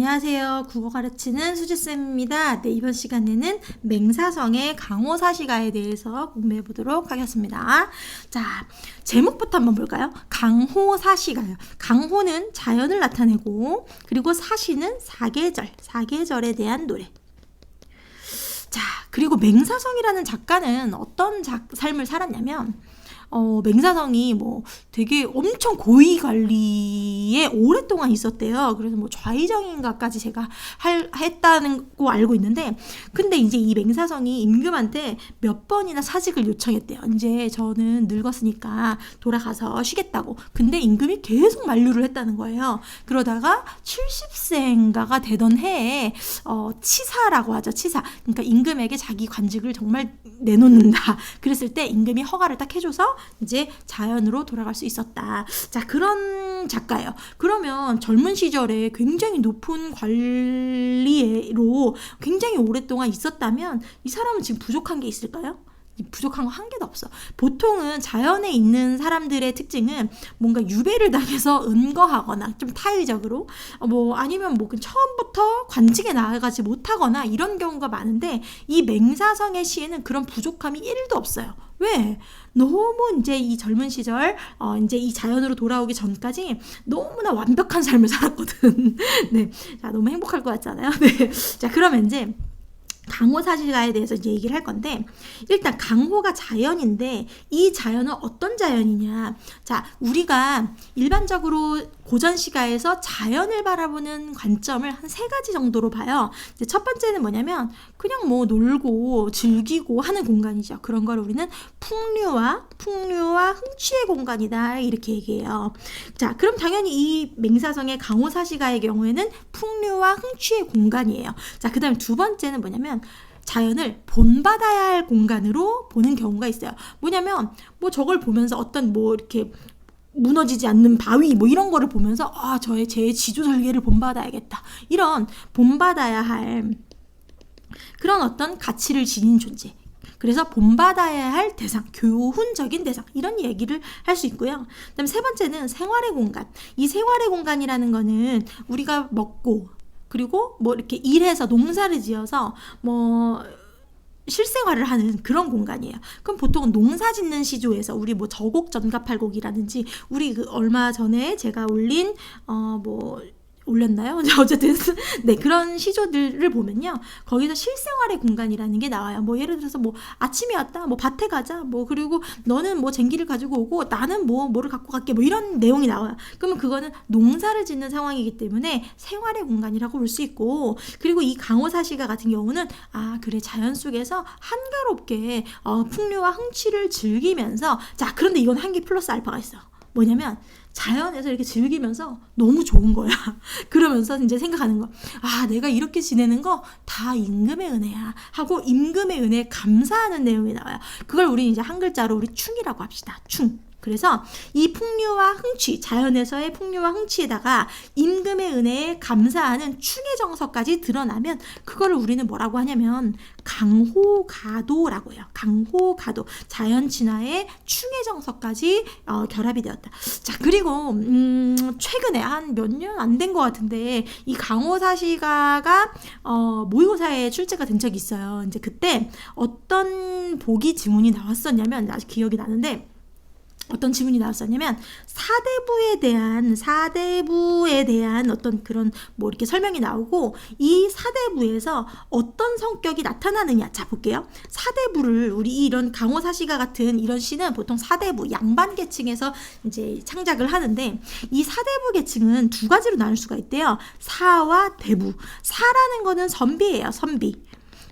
안녕하세요. 국어 가르치는 수지쌤입니다. 네, 이번 시간에는 맹사성의 강호사시가에 대해서 공부해 보도록 하겠습니다. 자, 제목부터 한번 볼까요? 강호사시가요. 강호는 자연을 나타내고, 그리고 사시는 사계절, 사계절에 대한 노래. 자, 그리고 맹사성이라는 작가는 어떤 작, 삶을 살았냐면, 어, 맹사성이 뭐 되게 엄청 고위 관리에 오랫동안 있었대요. 그래서 뭐 좌의정인가까지 제가 할, 했다는 거 알고 있는데, 근데 이제 이 맹사성이 임금한테 몇 번이나 사직을 요청했대요. 이제 저는 늙었으니까 돌아가서 쉬겠다고. 근데 임금이 계속 만류를 했다는 거예요. 그러다가 70세인가가 되던 해에, 어, 치사라고 하죠. 치사. 그러니까 임금에게 자기 관직을 정말 내놓는다. 그랬을 때 임금이 허가를 딱 해줘서 이제 자연으로 돌아갈 수 있었다. 자, 그런 작가예요. 그러면 젊은 시절에 굉장히 높은 관리로 굉장히 오랫동안 있었다면 이 사람은 지금 부족한 게 있을까요? 부족한 거 한 개도 없어. 보통은 자연에 있는 사람들의 특징은 뭔가 유배를 당해서 은거하거나 좀 타의적으로 어, 뭐 아니면 뭐 처음부터 관직에 나아가지 못하거나 이런 경우가 많은데 이 맹사성의 시에는 그런 부족함이 1도 없어요. 왜? 너무 이제 이 젊은 시절, 어, 이제 이 자연으로 돌아오기 전까지 너무나 완벽한 삶을 살았거든. 네. 자, 너무 행복할 것 같잖아요. 네. 자, 그러면 이제 강호 사실가에 대해서 이제 얘기를 할 건데 일단 강호가 자연인데 이 자연은 어떤 자연이냐? 자 우리가 일반적으로 고전 시가에서 자연을 바라보는 관점을 한 세 가지 정도로 봐요. 첫 번째는 뭐냐면 그냥 뭐 놀고 즐기고 하는 공간이죠. 그런 걸 우리는 풍류와 풍류와 흥취의 공간이다 이렇게 얘기해요. 자 그럼 당연히 이 맹사성의 강호 사시가의 경우에는 풍류와 흥취의 공간이에요. 자 그 다음에 두 번째는 뭐냐면 자연을 본받아야 할 공간으로 보는 경우가 있어요. 뭐냐면 뭐 저걸 보면서 어떤 뭐 이렇게 무너지지 않는 바위 뭐 이런 거를 보면서 아 저의 제 지조 설계를 본받아야겠다 이런 본받아야 할 그런 어떤 가치를 지닌 존재 그래서 본받아야 할 대상, 교훈적인 대상 이런 얘기를 할 수 있고요. 그다음 세 번째는 생활의 공간. 이 생활의 공간이라는 거는 우리가 먹고 그리고 뭐 이렇게 일해서 농사를 지어서 뭐 실생활을 하는 그런 공간이에요. 그럼 보통 농사 짓는 시조에서 우리 뭐 저곡 전가팔곡이라든지 우리 그 얼마 전에 제가 올린 어뭐 올렸나요? 어쨌든 네 그런 시조들을 보면요 거기서 실생활의 공간이라는 게 나와요. 뭐 예를 들어서 뭐 아침이 왔다, 뭐 밭에 가자, 뭐 그리고 너는 뭐 쟁기를 가지고 오고 나는 뭐 뭐를 갖고 갈게, 뭐 이런 내용이 나와요. 그러면 그거는 농사를 짓는 상황이기 때문에 생활의 공간이라고 볼 수 있고 그리고 이 강호사시가 같은 경우는 아 그래 자연 속에서 한가롭게 어, 풍류와 흥취를 즐기면서 자 그런데 이건 한 개 플러스 알파가 있어. 뭐냐면 자연에서 이렇게 즐기면서 너무 좋은 거야. 그러면서 이제 생각하는 거. 아, 내가 이렇게 지내는 거 다 임금의 은혜야. 하고 임금의 은혜에 감사하는 내용이 나와요. 그걸 우리 이제 한 글자로 우리 충이라고 합시다. 충. 그래서 이 풍류와 흥취, 자연에서의 풍류와 흥취에다가 임금의 은혜에 감사하는 충의 정서까지 드러나면 그거를 우리는 뭐라고 하냐면 강호가도라고 해요. 강호가도. 자연 진화의 충의 정서까지 어, 결합이 되었다. 자, 그리고 음, 최근에 한 몇 년 안 된 것 같은데 이 강호사시가가 어, 모의고사에 출제가 된 적이 있어요. 이제 그때 어떤 보기 지문이 나왔었냐면 아직 기억이 나는데 어떤 질문이 나왔었냐면 사대부에 대한 사대부에 대한 어떤 그런 뭐 이렇게 설명이 나오고 이 사대부에서 어떤 성격이 나타나느냐. 자 볼게요. 사대부를 우리 이런 강호사시가 같은 이런 시는 보통 사대부 양반 계층에서 이제 창작을 하는데 이 사대부 계층은 두 가지로 나눌 수가 있대요. 사와 대부. 사라는 거는 선비예요 선비.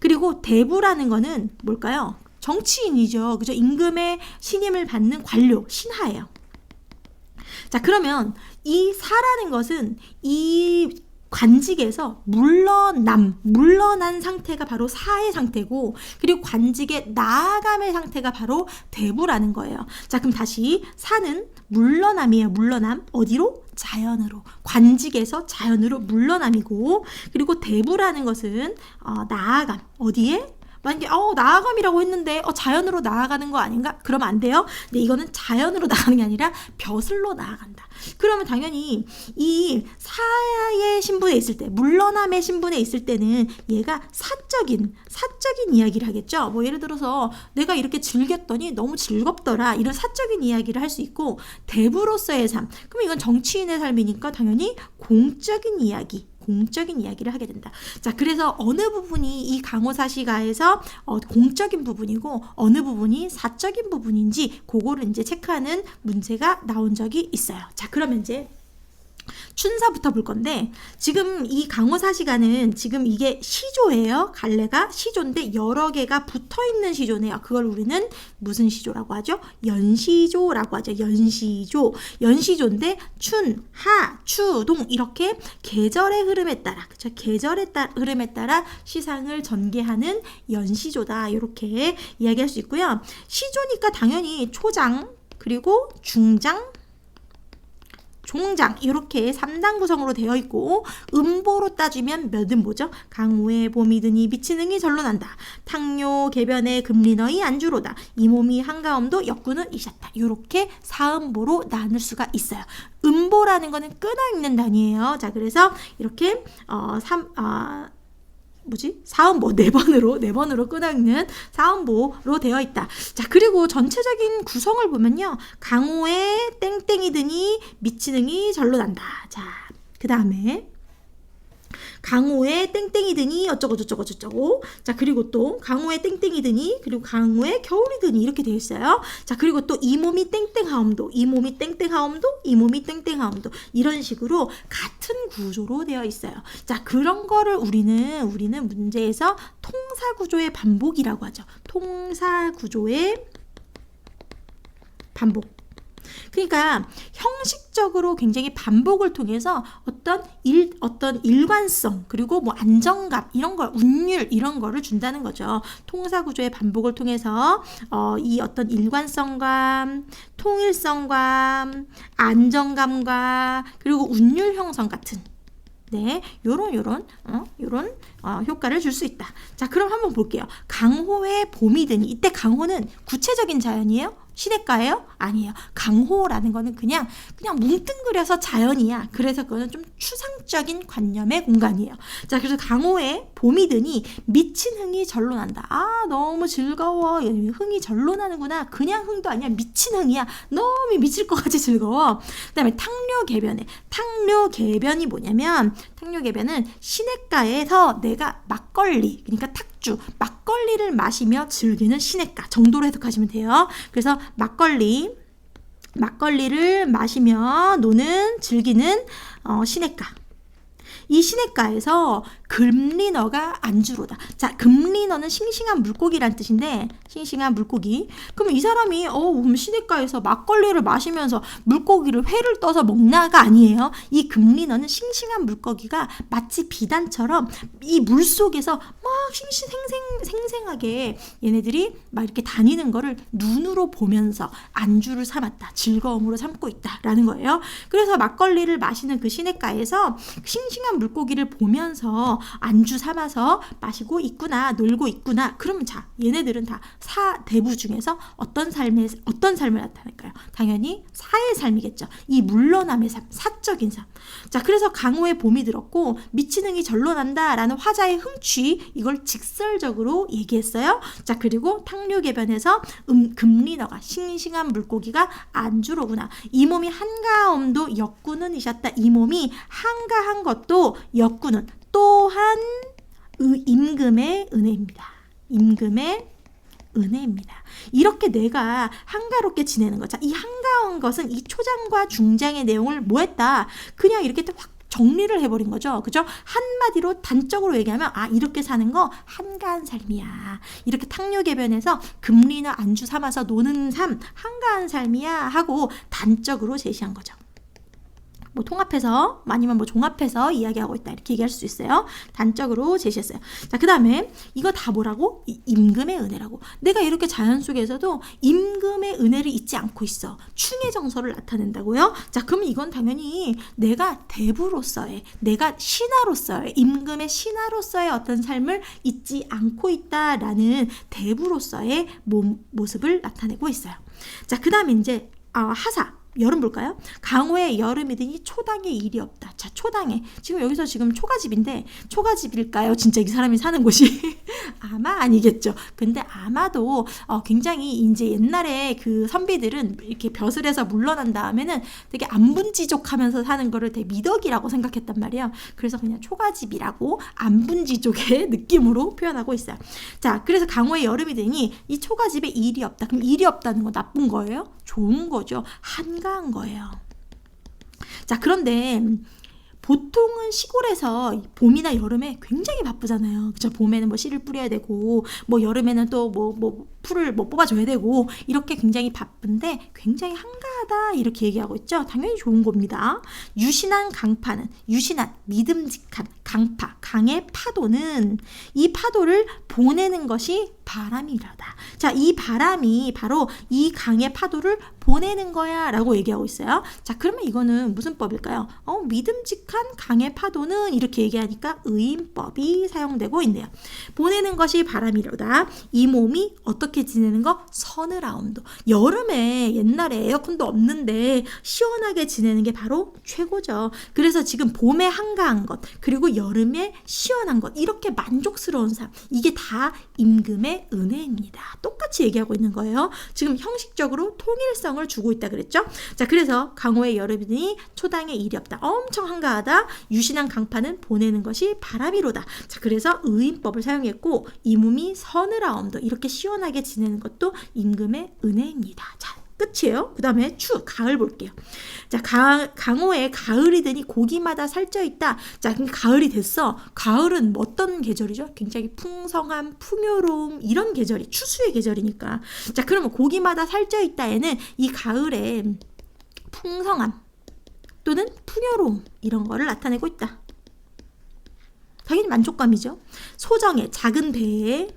그리고 대부라는 거는 뭘까요? 정치인이죠. 그죠? 임금의 신임을 받는 관료, 신하예요. 자, 그러면 이 사라는 것은 이 관직에서 물러남, 물러난 상태가 바로 사의 상태고, 그리고 관직에 나아감의 상태가 바로 대부라는 거예요. 자, 그럼 다시 사는 물러남이에요. 물러남. 어디로? 자연으로. 관직에서 자연으로 물러남이고, 그리고 대부라는 것은 어, 나아감. 어디에? 만약에 어 나아감이라고 했는데 어 자연으로 나아가는 거 아닌가? 그러면 안 돼요. 근데 이거는 자연으로 나가는 게 아니라 벼슬로 나아간다. 그러면 당연히 이 사의 신분에 있을 때, 물러남의 신분에 있을 때는 얘가 사적인, 사적인 이야기를 하겠죠. 뭐 예를 들어서 내가 이렇게 즐겼더니 너무 즐겁더라. 이런 사적인 이야기를 할 수 있고, 대부로서의 삶. 그럼 이건 정치인의 삶이니까 당연히 공적인 이야기. 공적인 이야기를 하게 된다. 자, 그래서 어느 부분이 이 강호사시가에서 어, 공적인 부분이고 어느 부분이 사적인 부분인지 그거를 이제 체크하는 문제가 나온 적이 있어요. 자, 그러면 이제 춘사부터 볼 건데 지금 이 강호사 시간은 지금 이게 시조예요. 갈래가 시조인데 여러 개가 붙어 있는 시조네요. 그걸 우리는 무슨 시조라고 하죠? 연시조라고 하죠. 연시조. 연시조인데 춘, 하, 추, 동 이렇게 계절의 흐름에 따라 그렇죠? 계절의 따, 흐름에 따라 시상을 전개하는 연시조다. 이렇게 이야기할 수 있고요. 시조니까 당연히 초장 그리고 중장 종장 이렇게 3단 구성으로 되어 있고 음보로 따지면 몇은 뭐죠? 강우에 봄이 드니 미친 흥이 절로 난다. 탕료 개변에 금리너이 안주로다. 이 몸이 한가음도 역구는 이셨다. 이렇게 사음보로 나눌 수가 있어요. 음보라는 거는 끊어 있는 단위예요. 자 그래서 이렇게 어, 3, 아, 뭐지? 사음보 네 번으로 네 번으로 끊어있는 사음보로 되어 있다. 자 그리고 전체적인 구성을 보면요, 강호에 땡땡이 드니 미치능이 절로 난다. 자 그 다음에 강호에 땡땡이 드니 어쩌고 저쩌고 저쩌고. 자 그리고 또 강호에 땡땡이 드니 그리고 강호에 겨울이 드니 이렇게 되어 있어요. 자 그리고 또 이 몸이 땡땡하음도 이 몸이 땡땡하음도 이 몸이 땡땡하음도 이런 식으로 같은 구조로 되어 있어요. 자 그런 거를 우리는 우리는 문제에서 통사 구조의 반복이라고 하죠. 통사 구조의 반복 그러니까 형식적으로 굉장히 반복을 통해서 어떤 일 어떤 일관성 그리고 뭐 안정감 이런 걸 운율 이런 거를 준다는 거죠. 통사 구조의 반복을 통해서 어, 이 어떤 일관성과 통일성과 안정감과 그리고 운율 형성 같은 네, 요런 요런 어, 요런 어, 효과를 줄 수 있다. 자, 그럼 한번 볼게요. 강호의 봄이 드니 이때 강호는 구체적인 자연이에요? 시냇가예요? 아니에요. 강호라는 거는 그냥 그냥 뭉뚱그려서 자연이야. 그래서 그거는 좀 추상적인 관념의 공간이에요. 자, 그래서 강호에 봄이 드니 미친 흥이 절로 난다. 아, 너무 즐거워. 흥이 절로 나는구나. 그냥 흥도 아니야. 미친 흥이야. 너무 미칠 것 같이 즐거워. 그다음에 탕료 개변에 탕료 개변이 뭐냐면 탕료 개변은 시냇가에서 내가 막걸리 그러니까 탁주 막걸리를 마시며 즐기는 시냇가 정도로 해석하시면 돼요. 그래서 막걸리 막걸리를 마시며 노는 즐기는 어, 시냇가. 이 시냇가에서 금리너가 안주로다. 자, 금리너는 싱싱한 물고기란 뜻인데, 싱싱한 물고기. 그러면 이 사람이, 어, 음, 시냇가에서 막걸리를 마시면서 물고기를 회를 떠서 먹나가 아니에요. 이 금리너는 싱싱한 물고기가 마치 비단처럼 이 물 속에서 막 싱싱, 생생, 생생하게 얘네들이 막 이렇게 다니는 거를 눈으로 보면서 안주를 삼았다. 즐거움으로 삼고 있다. 라는 거예요. 그래서 막걸리를 마시는 그 시냇가에서 싱싱한 물고기를 보면서 안주 삼아서 마시고 있구나, 놀고 있구나. 그러면 자, 얘네들은 다 사 대부 중에서 어떤 삶의 어떤 삶을 나타낼까요? 당연히 사의 삶이겠죠. 이 물러남의 삶, 사적인 삶. 자, 그래서 강호의 봄이 들었고 미치능이 절로 난다라는 화자의 흥취 이걸 직설적으로 얘기했어요. 자, 그리고 탕류 개변에서 음, 금리너가 싱싱한 물고기가 안주로구나. 이 몸이 한가함도 역구는 이셨다. 이 몸이 한가한 것도 역구는 또한 의, 임금의 은혜입니다. 임금의 은혜입니다. 이렇게 내가 한가롭게 지내는 것. 자, 이 한가한 것은 이 초장과 중장의 내용을 뭐 했다? 그냥 이렇게 확 정리를 해버린 거죠. 그죠? 한마디로 단적으로 얘기하면, 아, 이렇게 사는 거 한가한 삶이야. 이렇게 탕류 개변에서 금리나 안주 삼아서 노는 삶, 한가한 삶이야. 하고 단적으로 제시한 거죠. 뭐 통합해서 아니면 뭐 종합해서 이야기하고 있다 이렇게 얘기할 수 있어요. 단적으로 제시했어요. 자, 그 다음에 이거 다 뭐라고? 임금의 은혜라고. 내가 이렇게 자연 속에서도 임금의 은혜를 잊지 않고 있어. 충의 정서를 나타낸다고요. 자, 그럼 이건 당연히 내가 대부로서의 내가 신하로서의 임금의 신하로서의 어떤 삶을 잊지 않고 있다라는 대부로서의 모, 모습을 나타내고 있어요. 자, 그 다음에 이제 어, 하사 여름 볼까요? 강호의 여름이더니 초당에 일이 없다. 자, 초당에. 지금 여기서 지금 초가집인데, 초가집일까요? 진짜 이 사람이 사는 곳이? 아마 아니겠죠. 근데 아마도 어, 굉장히 이제 옛날에 그 선비들은 이렇게 벼슬 에서 물러난 다음에는 되게 안분지족 하면서 사는 거를 되게 미덕이라고 생각했단 말이에요. 그래서 그냥 초가집이라고 안분지족의 느낌으로 표현하고 있어요. 자, 그래서 강호의 여름이더니 이 초가집에 일이 없다. 그럼 일이 없다는 거 나쁜 거예요? 좋은 거죠. 한가 한 거예요. 자, 그런데 보통은 시골에서 봄이나 여름에 굉장히 바쁘잖아요. 그죠? 봄에는 뭐 씨를 뿌려야 되고, 뭐 여름에는 또 뭐, 뭐 풀을 뭐 뽑아줘야 되고, 이렇게 굉장히 바쁜데 굉장히 한가하다. 이렇게 얘기하고 있죠. 당연히 좋은 겁니다. 유신한 강파는, 유신한, 믿음직한 강파, 강의 파도는 이 파도를 보내는 것이 바람이라다. 자, 이 바람이 바로 이 강의 파도를 보내는 거야 라고 얘기하고 있어요. 자, 그러면 이거는 무슨 법일까요? 어, 믿음직한 강의 파도는 이렇게 얘기하니까 의인법이 사용되고 있네요. 보내는 것이 바람이로다. 이 몸이 어떻게 지내는 거? 서늘함도. 여름에 옛날에 에어컨도 없는데 시원하게 지내는 게 바로 최고죠. 그래서 지금 봄에 한가한 것, 그리고 여름에 시원한 것, 이렇게 만족스러운 삶. 이게 다 임금의 은혜입니다. 똑 같이 얘기하고 있는 거예요. 지금 형식적으로 통일성을 주고 있다 그랬죠? 자, 그래서 강호의 여름이니 초당에 일이 없다. 엄청 한가하다. 유신한 강파는 보내는 것이 바람이로다. 자, 그래서 의인법을 사용했고 이 몸이 서늘하엄도 이렇게 시원하게 지내는 것도 임금의 은혜입니다. 자, 끝이에요. 그 다음에 추, 가을 볼게요. 자, 가, 강호에 가을이 되니 고기마다 살쪄 있다. 자, 그럼 가을이 됐어. 가을은 뭐 어떤 계절이죠? 굉장히 풍성한 풍요로움, 이런 계절이, 추수의 계절이니까. 자, 그러면 고기마다 살쪄 있다에는 이 가을에 풍성함 또는 풍요로움, 이런 거를 나타내고 있다. 당연히 만족감이죠. 소정의 작은 배에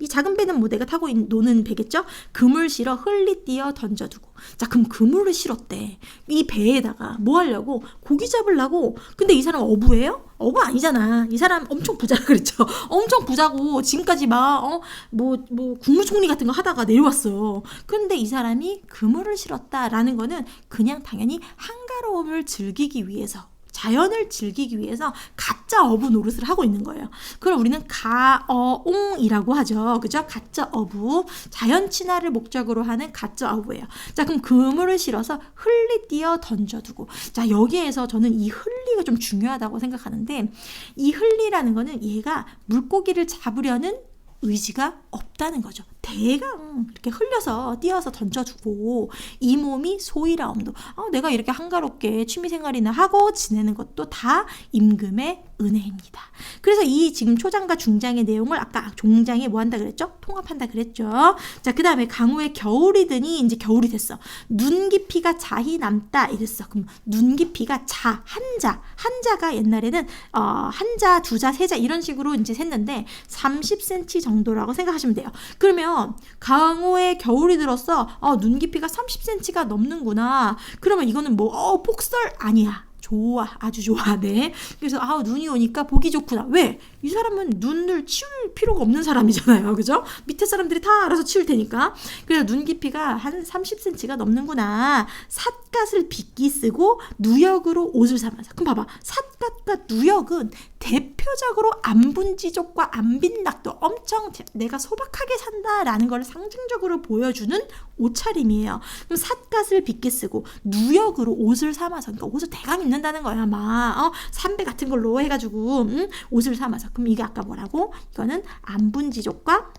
이 작은 배는 뭐 내가 타고 노는 배겠죠? 그물 실어 흘리 띄어 던져두고. 자, 그럼 그물을 실었대. 이 배에다가 뭐 하려고? 고기 잡으려고. 근데 이 사람 어부예요? 어부 아니잖아. 이 사람 엄청 부자라 그랬죠. 엄청 부자고 지금까지 막, 어, 뭐, 뭐, 국무총리 같은 거 하다가 내려왔어. 근데 이 사람이 그물을 실었다라는 거는 그냥 당연히 한가로움을 즐기기 위해서 자연을 즐기기 위해서 가짜 어부 노릇을 하고 있는 거예요. 그걸 우리는 가어옹이라고 하죠. 그죠? 가짜 어부. 자연 친화를 목적으로 하는 가짜 어부예요. 자, 그럼 그물을 실어서 흘리 띄어 던져두고. 자, 여기에서 저는 이 흘리가 좀 중요하다고 생각하는데 이 흘리라는 거는 얘가 물고기를 잡으려는 의지가 없다는 거죠. 대강 이렇게 흘려서 띄어서 던져주고 이 몸이 소이라움도 아, 내가 이렇게 한가롭게 취미생활이나 하고 지내는 것도 다 임금의 은혜입니다. 그래서 이 지금 초장과 중장의 내용을 아까 종장에 뭐 한다 그랬죠? 통합한다 그랬죠. 자, 그 다음에 강우의 겨울이 드니 이제 겨울이 됐어. 눈 깊이가 자히 남다 이랬어. 그럼 눈 깊이가 자, 한자. 한자가 옛날에는 어, 한자, 두자, 세자 이런 식으로 이제 샜는데 30cm 정도라고 생각하시면 돼요. 그러면 강우의 겨울이 들었어. 어, 눈 깊이가 30cm가 넘는구나. 그러면 이거는 뭐, 어, 폭설 아니야. 좋아. 아주 좋아. 네. 그래서, 아 눈이 오니까 보기 좋구나. 왜? 이 사람은 눈을 치울 필요가 없는 사람이잖아요. 그죠? 밑에 사람들이 다 알아서 치울 테니까. 그래서 눈 깊이가 한 30cm가 넘는구나. 삿갓을 빗기 쓰고 누역으로 옷을 삼아서. 그럼 봐봐. 삿갓과 누역은 대표적으로 안분지족과 안빈낙도 엄청 내가 소박하게 산다라는 걸 상징적으로 보여주는 옷차림이에요. 그럼 삿갓을 빗기 쓰고 누역으로 옷을 삼아서 그러니까 옷을 대강 입는다는 거야. 막 어? 삼배 같은 걸로 해가지고 음? 옷을 삼아서 그럼 이게 아까 뭐라고? 이거는 안분지족과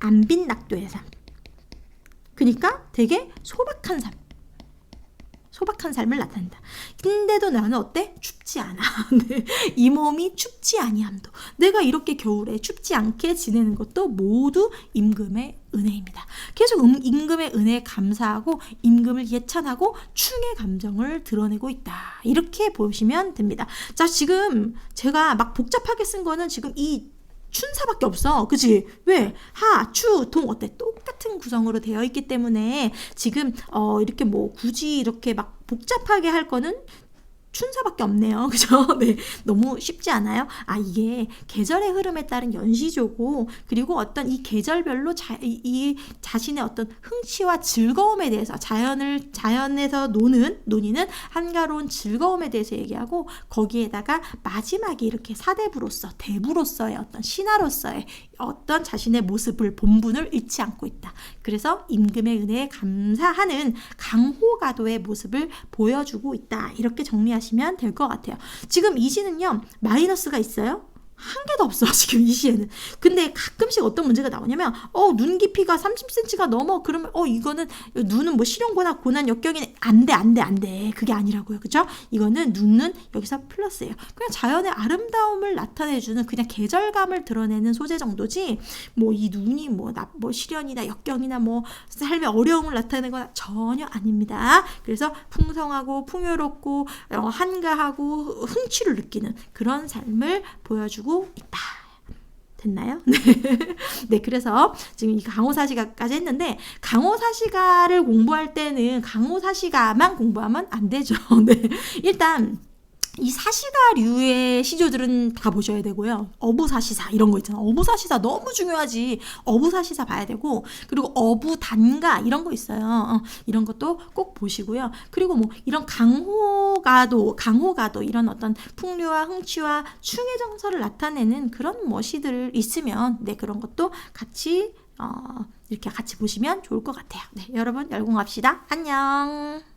안빈낙도의 삶. 그러니까 되게 소박한 삶. 소박한 삶을 나타낸다. 근데도 나는 어때? 춥지 않아. 네. 이 몸이 춥지 아니함도. 내가 이렇게 겨울에 춥지 않게 지내는 것도 모두 임금의 은혜입니다. 계속 음, 임금의 은혜에 감사하고 임금을 예찬하고 충의 감정을 드러내고 있다. 이렇게 보시면 됩니다. 자, 지금 제가 막 복잡하게 쓴 거는 지금 이 춘사밖에 없어. 그지? 왜? 하, 추, 동 어때? 똑같은 구성으로 되어 있기 때문에 지금 어 이렇게 뭐 굳이 이렇게 막 복잡하게 할 거는 춘사밖에 없네요. 그죠? 네. 너무 쉽지 않아요? 아, 이게 계절의 흐름에 따른 연시조고, 그리고 어떤 이 계절별로 자, 이, 이 자신의 어떤 흥취와 즐거움에 대해서 자연을, 자연에서 노는, 논의는 한가로운 즐거움에 대해서 얘기하고, 거기에다가 마지막에 이렇게 사대부로서, 대부로서의 어떤 신하로서의 어떤 자신의 모습을 본분을 잃지 않고 있다. 그래서 임금의 은혜에 감사하는 강호가도의 모습을 보여주고 있다. 이렇게 정리하시 면 될 것 같아요. 지금 이 시는요, 마이너스가 있어요? 한 개도 없어 지금 이 시에는. 근데 가끔씩 어떤 문제가 나오냐면 어 눈 깊이가 30cm가 넘어. 그러면 어 이거는 눈은 뭐 실용고나 고난 역경이 안돼 안돼 안돼. 그게 아니라고요. 그죠? 이거는 눈은 여기서 플러스예요. 그냥 자연의 아름다움을 나타내주는 그냥 계절감을 드러내는 소재 정도지 뭐 이 눈이 뭐나뭐 뭐 시련이나 역경이나 뭐 삶의 어려움을 나타내는 건 전혀 아닙니다. 그래서 풍성하고 풍요롭고 어, 한가하고 흥취를 느끼는 그런 삶을 보여주고 있다. 됐나요? 네. 네, 그래서 지금 이 강호사시가까지 했는데 강호사시가를 공부할 때는 강호사시가만 공부하면 안 되죠. 네. 일단 이 사시가류의 시조들은 다 보셔야 되고요. 어부사시사 이런 거 있잖아. 어부사시사 너무 중요하지. 어부사시사 봐야 되고 그리고 어부단가 이런 거 있어요. 어, 이런 것도 꼭 보시고요. 그리고 뭐 이런 강호가도 강호가도 이런 어떤 풍류와 흥취와 충의 정서를 나타내는 그런 뭐 시들 있으면 네 그런 것도 같이 어, 이렇게 같이 보시면 좋을 것 같아요. 네, 여러분 열공합시다. 안녕.